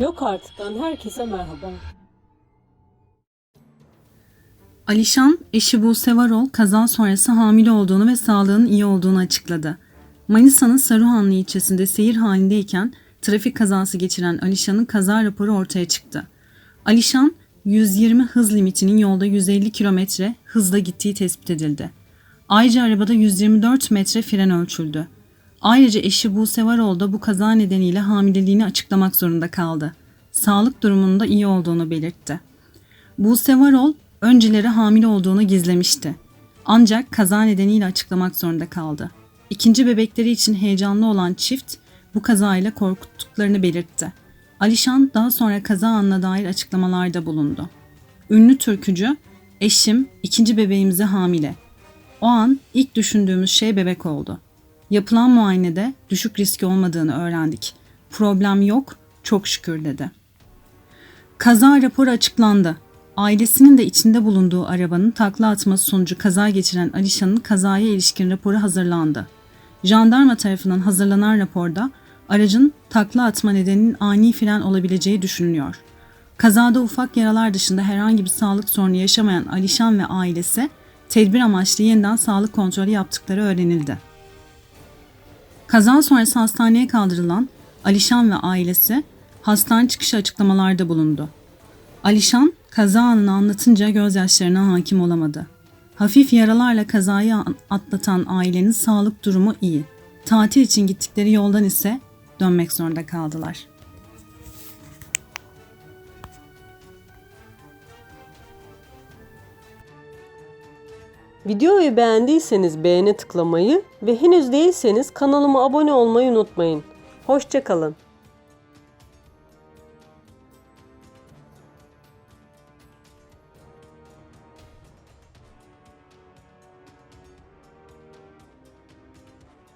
Yok artıktan herkese merhaba. Alişan, eşi Buse Varol kaza sonrası hamile olduğunu ve sağlığının iyi olduğunu açıkladı. Manisa'nın Saruhanlı ilçesinde seyir halindeyken trafik kazası geçiren Alişan'ın kaza raporu ortaya çıktı. Alişan, 120 hız limitinin yolda 150 kilometre hızla gittiği tespit edildi. Ayrıca arabada 124 metre fren ölçüldü. Ayrıca eşi Buse Varol da bu kaza nedeniyle hamileliğini açıklamak zorunda kaldı. Sağlık durumunun da iyi olduğunu belirtti. Buse Varol önceleri hamile olduğunu gizlemişti. Ancak kaza nedeniyle açıklamak zorunda kaldı. İkinci bebekleri için heyecanlı olan çift bu kazayla korkuttuklarını belirtti. Alişan daha sonra kaza anına dair açıklamalarda bulundu. Ünlü türkücü, eşim ikinci bebeğimize hamile. O an ilk düşündüğümüz şey bebek oldu. Yapılan muayenede düşük riski olmadığını öğrendik. Problem yok, çok şükür dedi. Kaza raporu açıklandı. Ailesinin de içinde bulunduğu arabanın takla atması sonucu kaza geçiren Alişan'ın kazaya ilişkin raporu hazırlandı. Jandarma tarafından hazırlanan raporda aracın takla atma nedeninin ani fren olabileceği düşünülüyor. Kazada ufak yaralar dışında herhangi bir sağlık sorunu yaşamayan Alişan ve ailesi tedbir amaçlı yeniden sağlık kontrolü yaptıkları öğrenildi. Kaza sonrası hastaneye kaldırılan Alişan ve ailesi hastane çıkışı açıklamalarda bulundu. Alişan kaza anını anlatınca gözyaşlarına hakim olamadı. Hafif yaralarla kazayı an- atlatan ailenin sağlık durumu iyi. Tatil için gittikleri yoldan ise dönmek zorunda kaldılar. Videoyu beğendiyseniz beğene tıklamayı ve henüz değilseniz kanalıma abone olmayı unutmayın. Hoşçakalın.